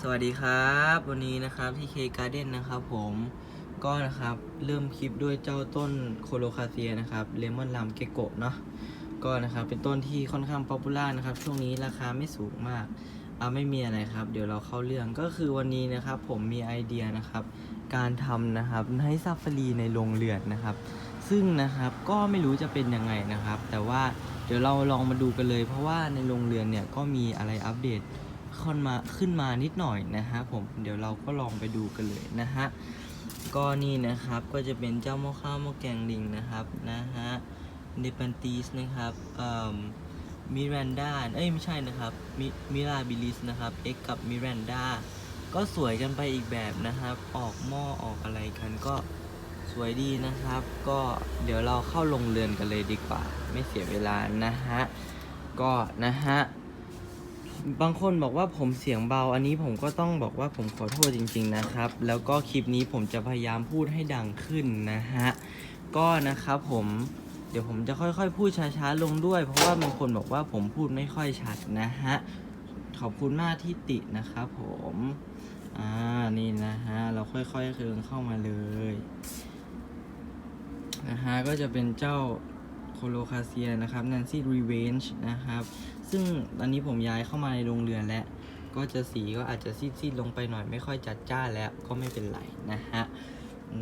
สวัสดีครับ วันนี้นะครับที่เคการ์เด้นนะครับผมก็นะครับเริ่มคลิปด้วยเจ้าต้นโคโลคาเซียนะครับเลมอนลัมเกโกะเนาะก็นะครับเป็นต้นที่ค่อนข้างป๊อปปูล่านะครับช่วงนี้ราคาไม่สูงมากอ่าไม่มีอะไรครับ เดี๋ยวเราเข้าเรื่องก็คือวันนี้นะครับผมมีไอเดียนะครับ การทำนะครับให้ซาฟารีในโรงเรือนนะครับ ซึ่งนะครับก็ไม่รู้จะเป็นยังไงนะครับ แต่ว่าเดี๋ยวเราลองมาดูกันเลย เพราะว่าในโรงเรือนเนี่ยก็มีอะไรอัปเดต ขึ้นมาขึ้นมานิดหน่อยนะฮะผมเดี๋ยวเราก็ลองไปดูกันเลยนะฮะก็นี่นะครับก็จะเป็นเจ้าหม้อข้าวหม้อแกงลิงนะครับนะฮะเนปันตีสนะครับเอ่อมิรันดาเอ้ยไม่ใช่นะครับมิมิราบิลิสนะครับเอ็กกับมิรันดาก็สวยกันไปอีกแบบนะครับ ออกหม้อออกอะไรกันก็สวยดีนะครับ ก็เดี๋ยวเราเข้าลงเรือนกันเลยดีกว่า ไม่เสียเวลานะฮะ ก็นะฮะ บางคนบอกว่าผมเสียงเบา อันนี้ผมก็ต้องบอกว่าผมขอโทษจริง ๆนะครับ แล้วก็คลิปนี้ผมจะพยายามพูดให้ดังขึ้นนะฮะ ก็นะครับผมเดี๋ยวผมจะค่อยๆ พูดช้าๆลงด้วย เพราะว่าบางคนบอกว่าผมพูดไม่ค่อยชัดนะฮะ ขอบคุณมากที่ตินะครับผม อ่า นี่นะฮะ เราค่อยๆเคืองเข้ามาเลย นะฮะ ก็จะเป็นเจ้า โคโลคาเซียนะครับ Nancy Revenge นะครับ ซึ่งตอนนี้ผมย้ายเข้ามาในโรงเรือนแล้ว ก็จะสีก็อาจจะซีดๆลงไปหน่อยไม่ค่อยจัดจ้านแล้วก็ไม่เป็นไรนะฮะ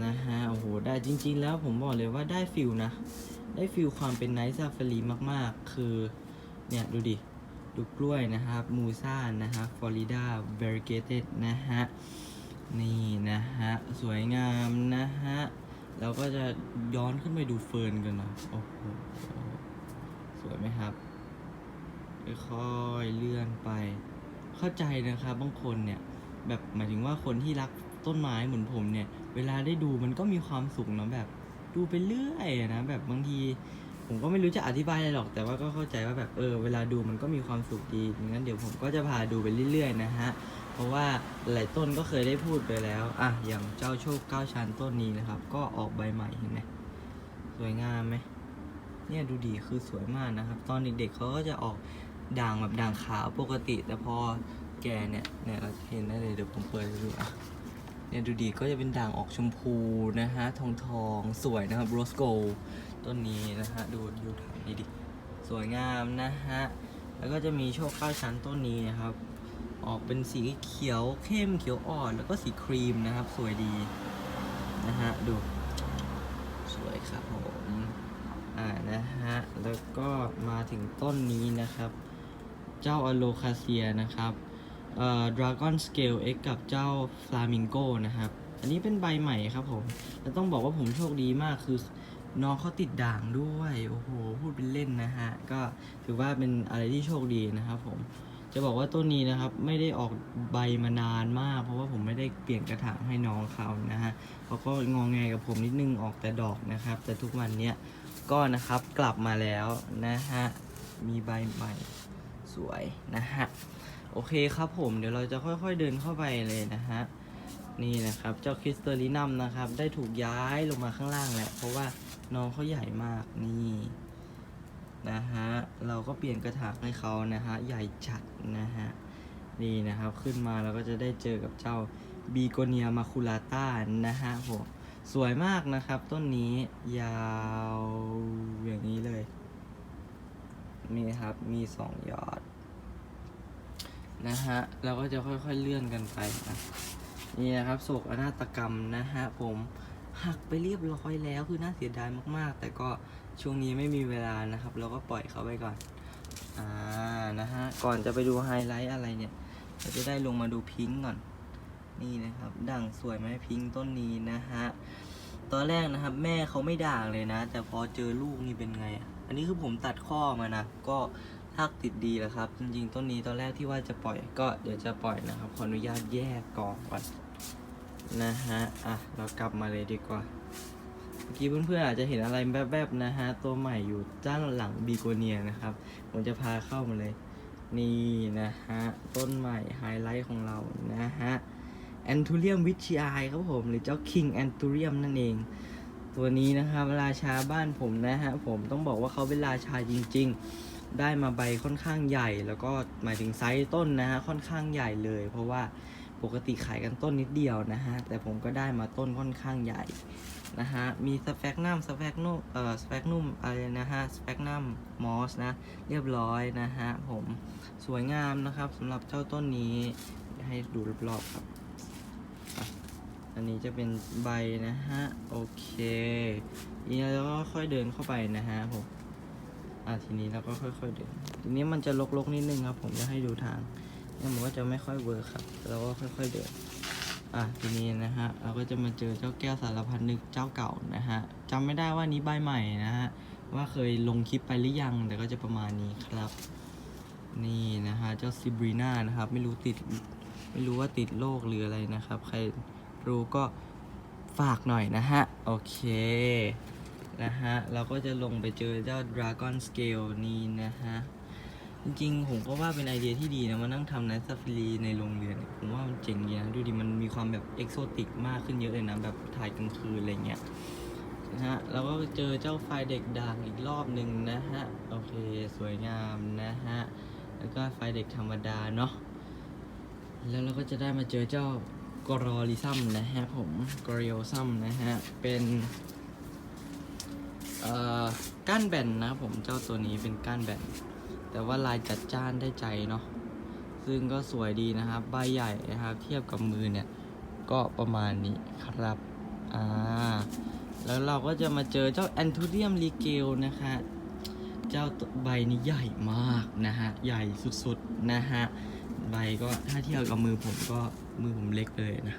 นะฮะโอ้โหได้จริงๆแล้วผมบอกเลยว่าได้ฟิลนะ ได้ฟิลความเป็นไนท์ซาฟารีมากๆ คือ เนี่ย ดูดิ ดูกล้วยนะครับมูซ่านะฮะฟลอริดาเบริเกเต็ดนะฮะ นี่นะฮะ สวยงามนะฮะ แล้วก็จะย้อนขึ้นไปดูเฟิร์นกันน่อยโอ้โหสวยไหมครับค่อยๆเลื่อนไป เข้าใจนะครับบางคนเนี่ยแบบหมายถึงว่าคนที่รักต้นไม้เหมือนผมเนี่ย เวลาได้ดูมันก็มีความสุขเนาะแบบ ดูไปเรื่อยนะแบบบางที ผมก็ไม่รู้จะอธิบายอะไรหรอก แต่ว่าก็เข้าใจว่าแบบเออเวลาดูมันก็มีความสุขดีงั้นเดี๋ยวผมก็จะพาดูไปเรื่อยๆนะฮะ ราะว่าหลายต้นก็เคยได้พูดไปแล้วอะอย่างเจ้าโชคเก้าชั้นต้นนี้นะครับ ก็ออกใบใหม่เห็นไหมสวยงามไหมเนี่ยดูดีคือสวยมากนะครับ ตอนเด็กๆเขาก็จะออกด่างแบบด่างขาวปกติ แต่พอแก่เนี่ยเนี่ยเราจะเห็นได้เลยเดี๋ยวผมเปิดให้ดูอะเนี่ยดูดีก็จะเป็นด่างออกชมพูนะฮะทองทองๆสวยนะครับโรสโกต้นนี้นะฮะดูดูถังนี้ดิสวยงามนะฮะแล้วก็จะมีโชคเก้าชั้นต้นนี้นะครับ ออกเป็นสีเขียวเข้มเขียวอ่อนแล้วก็สีครีมนะครับ สวยดีนะฮะดู สวยครับผมอ่านะฮะแล้วก็มาถึงต้นนี้นะครับ เจ้าอโลคาเซียนะครับเอ่อ Dragon Scale X กับเจ้า Flamingo นะครับ อันนี้เป็นใบใหม่ครับผมแล้วต้องบอกว่าผมโชคดีมากคือน้องเขาติดด่างด้วย โอ้โห พูดเป็นเล่นนะฮะ ก็ถือว่าเป็นอะไรที่โชคดีนะครับผม จะบอกว่าต้นนี้นะครับไม่ได้ออกใบมานานมาก เพราะว่าผมไม่ได้เปลี่ยนกระถางให้น้องเขานะฮะเขาก็งองแงกับผมนิดนึงออกแต่ดอกนะครับ แต่ทุกวันเนี้ยก็นะครับกลับมาแล้วนะฮะมีใบใหม่สวยนะฮะโอเคครับผมเดี๋ยวเราจะค่อยๆเดินเข้าไปเลยนะฮะนี่นะครับเจ้าคริสเตอรินัมนะครับ ได้ถูกย้ายลงมาข้างล่างแหละเพราะว่าน้องเขาใหญ่มากนี่ นะฮะ เราก็เปลี่ยนกระถางให้เขานะฮะ ใหญ่จัดนะฮะ นี่นะครับขึ้นมาเราก็จะได้เจอกับเจ้าบีโกเนียมาคูลาต้านะฮะผมสวยมากนะครับ ต้นนี้ยาวอย่างนี้เลย นี่ครับมีสองยอด นะฮะ เราก็จะค่อยๆเลื่อนกันไปนะนี่นะครับโศกอนาตกรรมนะฮะผม หักไปเรียบร้อยแล้วคือน่าเสียดายมากๆ แต่ก็ช่วงนี้ไม่มีเวลานะครับ เราก็ปล่อยเขาไปก่อน อ่า นะฮะ ก่อนจะไปดูไฮไลท์อะไรเนี่ยเราจะได้ลงมาดูพิงก่อน นี่นะครับ ด่างสวยไหมพิงต้นนี้นะฮะ ตอนแรกนะครับ แม่เขาไม่ด่างเลยนะ แต่พอเจอลูกนี่เป็นไง อันนี้คือผมตัดข้อมานะ ก็ทากติดดีแล้วครับ จริงๆ ต้นนี้ตอนแรกที่ว่าจะปล่อย ก็เดี๋ยวจะปล่อยนะครับ ขออนุญาตแยกกองก่อน นะฮะ อะ เรากลับมาเลยดีกว่า เมื่อกี้เพื่อนๆอาจจะเห็นอะไรแวบๆนะฮะ ตัวใหม่อยู่ด้านหลังบีโกเนียนะครับ ผมจะพาเข้ามาเลย นี่นะฮะ ต้นใหม่ไฮไลท์ของเรานะฮะแอนทูเรียมวิชีไอครับผม หรือเจ้าคิงแอนทูเรียมนั่นเอง ตัวนี้นะครับราชาบ้านผมนะฮะ ผมต้องบอกว่าเขาเป็นราชาจริง ๆ ได้มาใบค่อนข้างใหญ่ แล้วก็หมายถึงไซส์ต้นนะฮะ ค่อนข้างใหญ่เลย เพราะว่า ปกติขายกันต้นนิดเดียวนะฮะ แต่ผมก็ได้มาต้นค่อนข้างใหญ่นะฮะ มีสแฟกนัมสแฟกนุ่มเอ่อสแฟกนุ่มอะไรนะฮะ สแฟกนัมมอสนะ เรียบร้อยนะฮะผมสวยงามนะครับสำหรับเจ้าต้นนี้ให้ดูรอบๆครับ อันนี้จะเป็นใบนะฮะ โอเคทีนี้เราก็ค่อยเดินเข้าไปนะฮะผมอะทีนี้เราก็ค่อยๆเดิน ทีนี้มันจะลกๆนิดนึงครับ ผมจะให้ดูทาง เนี่ยมันก็จะไม่ค่อยเวิร์คครับเราก็ค่อย ๆเดินอะทีนี้นะฮะเราก็จะมาเจอเจ้าแก้วสารพันนึกเจ้าเก่านะฮะจำไม่ได้ว่านี้ใบใหม่นะฮะว่าเคยลงคลิปไปหรือยังแต่ก็จะประมาณนี้ครับ นี่นะฮะเจ้าซิบรีน่านะครับ ไม่รู้ติดไม่รู้ว่าติดโรคหรืออะไรนะครับ ใครรู้ก็ฝากหน่อยนะฮะ โอเคนะฮะ เราก็จะลงไปเจอเจ้า Dragon Scale นี้นะฮะ จริงๆผมก็ว่าเป็นไอเดียที่ดีนะมานั่งทำไนท์ซาฟารีในโรงเรียนเนี่ยผมว่ามันเจ๋งดีนะดูดิมันมีความแบบเอกโซติกมากขึ้นเยอะเลยนะแบบถ่ายกลางคืนอะไรเงี้ยนะฮะแล้วก็เจอเจ้าไฟเด็กด่างอีกรอบหนึ่งนะฮะโอเคสวยงามนะฮะแล้วก็ไฟเด็กธรรมดาเนาะแล้วเราก็จะได้มาเจอเจ้ากรอริซัมนะฮะผมกรอซัมนะฮะเป็นเอ่อก้านแบนนะผมเจ้าตัวนี้เป็นก้านแบน แต่ว่าลายจัดจ้านได้ใจเนาะซึ่งก็สวยดีนะครับ ใบใหญ่นะครับ เทียบกับมือเนี่ย ก็ประมาณนี้ครับอ่าแล้วเราก็จะมาเจอเจ้าแอนทูเรียมรีเกลนะคะ เจ้าใบนี้ใหญ่มากนะฮะ ใหญ่สุดๆนะฮะ ใบก็ถ้าเทียบกับมือผมก็มือผมเล็กเลยนะ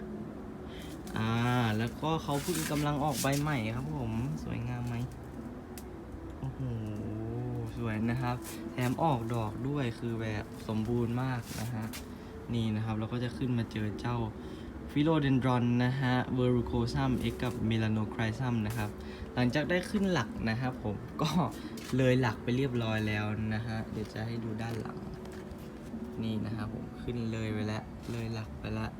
อ่า แล้วก็เขาเพิ่งกำลังออกใบใหม่ครับผม สวยงามไหมโอ้โห วยนะครับ แถมออกดอกด้วยคือแบบสมบูรณ์มากนะฮะ นี่นะครับเราก็จะขึ้นมาเจอเจ้าฟิโลเดนดรอนนะฮะเวอรูโคซัมเอ็กกับเมลานไครซัมนะครับ หลังจากได้ขึ้นหลักนะครับผมก็เลยหลักไปเรียบร้อยแล้วนะฮะ เดี๋ยวจะให้ดูด้านหลัง นี่นะครับผมขึ้นเลยไปแล้ว เลยหลักไปแล้ว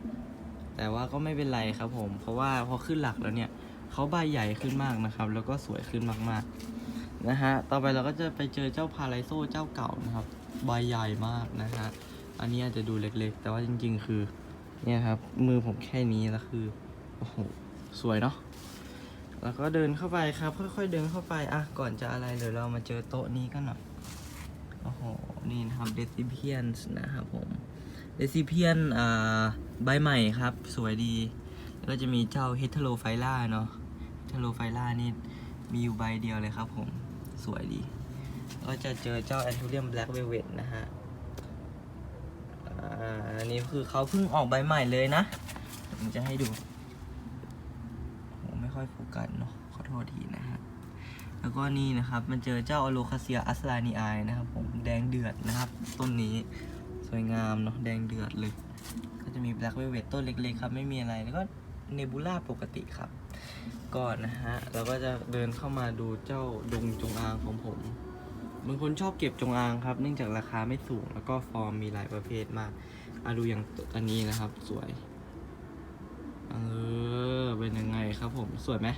แต่ว่าก็ไม่เป็นไรครับผม เพราะว่าพอขึ้นหลักแล้วเนี่ยเขาใบใหญ่ขึ้นมากนะครับ แล้วก็สวยขึ้นมากๆ นะฮะ ต่อไปเราก็จะไปเจอเจ้าพาราไซเจ้าเก่านะครับ ใบใหญ่มากนะฮะ อันนี้อาจจะดูเล็กๆ แต่ว่าจริง ๆ คือ เนี่ยครับ มือผมแค่นี้แล้วคือ โอ้โห สวยเนาะ แล้วก็เดินเข้าไปครับ ค่อยๆเดินเข้าไป อะ ก่อนจะอะไรเดี๋ยวเรามาเจอโต๊ะนี้กันหน่อย โอ้โห นี่นะครับ recipients นะครับผม recipient อ่า ใบใหม่ครับ สวยดี แล้วก็จะมีเจ้า heterophylla เนาะ heterophylla นี่มีอยู่ใบเดียวเลยครับผม สวยดี ก็จะเจอเจ้า anthurium black velvet นะฮะอันนี้คือเขาเพิ่งออกใบใหม่เลยนะ ผมจะให้ดูโหไม่ค่อยโฟกัสเนาะขอโทษทีนะฮะ แล้วก็นี่นะครับมันเจอเจ้าอโลคาเซียอัสลานีไอนะครับผมแดงเดือดนะครับ ต้นนี้สวยงามเนาะแดงเดือดเลย ก็จะมีแบล็กเวเวตต้นเล็กๆครับ ไม่มีอะไรแล้วก็เนบูล่าปกติครับ ก่อนนะฮะเราก็จะเดินเข้ามาดูเจ้าดงจงอางของผมบางคนชอบเก็บจงอางครับ เนื่องจากราคาไม่สูงแล้วก็ฟอร์มมีหลายประเภทมากอะดูอย่างอันนี้นะครับ สวยเออเป็นยังไงครับผมสวยไหม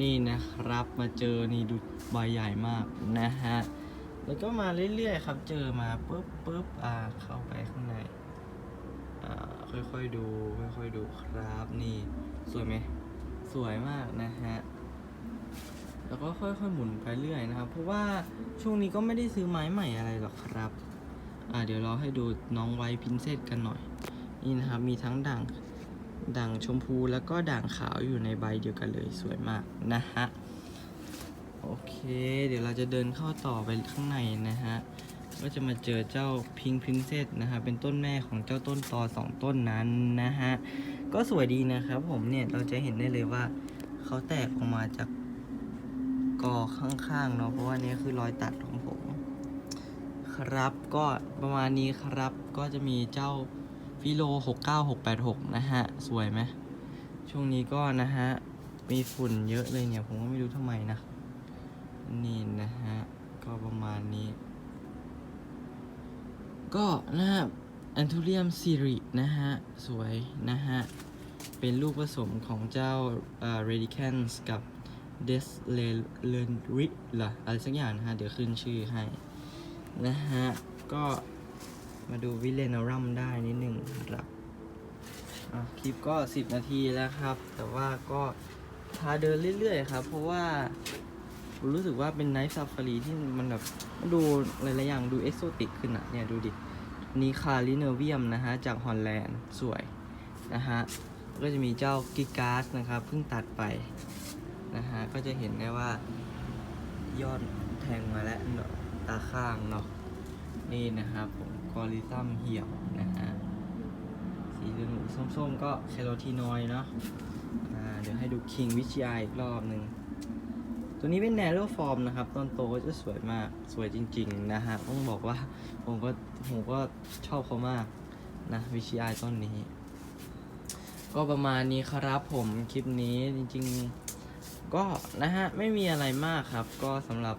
นี่นะครับมาเจอนี่ดูใบใหญ่มากนะฮะแล้วก็มาเรื่อยๆครับ เจอมาปุ๊บปุ๊บอ่าเข้าไปข้างในอ่าค่อยๆดู ค่อยๆดูครับนี่สวยไหม สวยมากนะฮะ แล้วก็ค่อยๆหมุนไปเรื่อยนะครับ เพราะว่าช่วงนี้ก็ไม่ได้ซื้อไม้ใหม่อะไรหรอกครับ อ่าเดี๋ยวเราให้ดูน้องไวพินเซตกันหน่อย นี่นะครับ มีทั้งด่างด่างชมพูแล้วก็ด่างขาวอยู่ในใบเดียวกันเลยสวยมากนะฮะ โอเค เดี๋ยวเราจะเดินเข้าต่อไปข้างในนะฮะ ก็จะมาเจอเจ้าพิงพินเซ s นะฮะเป็นต้นแม่ของเจ้าต้นตอสองต้นนั้นนะฮะก็สวยดีนะครับผมเนี่ยเราจะเห็นได้เลยว่าเขาแตกออกมาจากกอข้างๆเนาะเพราะว่านี่คือรอยตัดของผม ครับก็ประมาณนี้ครับก็จะมีเจ้าฟิโล 69686 นะฮะ สวยไหมช่วงนี้ก็นะฮะ มีฝุ่นเยอะเลยเนี่ย ผมก็ไม่รู้ทำไมนะ นี่นะฮะ ก็ประมาณนี้ ก็นะฮะแอนทูเรียมซีรินะฮะ สวยนะฮะ เป็นลูกผสมของเจ้าเอ่อ Radicans กับ d e s l e l e n r i ล่ะอะไรสักอย่างนะฮะ เดี๋ยวขึ้นชื่อให้ นะฮะ ก็มาดูวิเลนารัมได้นิดหนึ่งครับคลิปก็ 10 นาทีแล้วครับ แต่ว่าก็พาเดินเรื่อยๆครับ เพราะว่า รู้สึกว่าเป็นไนท์ซ a ฟารีที่มันแบบมันดูหลายๆอย่างดูเอกโซติกขึ้นอะเนี่ยดูดินี่คาริเนเวียมนะฮะ จากฮอลแลนด์สวยนะฮะ ก็จะมีเจ้ากิกาสนะครับเพิ่งตัดไปนะฮะ ก็จะเห็นได้ว่ายอดแทงมาแล้วเนาะตาข้างเนาะนี่นะครับผมกอริซัมเหี่ยวนะฮะสีเหลืองส้มๆ ก็แคโรทีนอย์เนาะเดี๋ยวให้ดูคิงวิชยาอีกรอบหนึ่ง ตัวนี้เป็นแนโรฟอร์มนะครับต้นโตก็จะสวยมาก สวยจริง ๆ นะฮะ ต้องบอกว่า ผมก็ ผมก็ชอบเขามากนะวิชยต้นนี้ ก็ประมาณนี้ครับผม คลิปนี้จริง ๆ ก็นะฮะ ไม่มีอะไรมากครับ ก็สำหรับ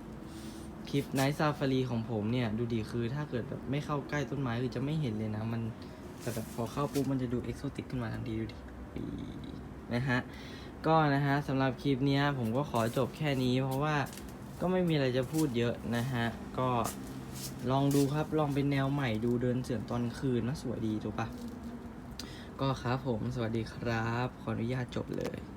คลิปไนท์ซาฟารีของผมเนี่ย ดูดีคือถ้าเกิดแบบไม่เข้าใกล้ต้นไม้คือจะไม่เห็นเลยนะ มันแต่แบบพอเข้าปุ๊บมันจะดูเอกโซติกขึ้นมาทันทีดูดิอีนะฮะ ก็นะฮะสำหรับคลิปนี้ผมก็ขอจบแค่นี้ เพราะว่าก็ไม่มีอะไรจะพูดเยอะนะฮะ ก็ลองดูครับ ลองเป็นแนวใหม่ดูเดินเสือนตอนคืนนะสวยดีถูกปะก็ครับผมสวัสดีครับ ขออนุญาตจบเลย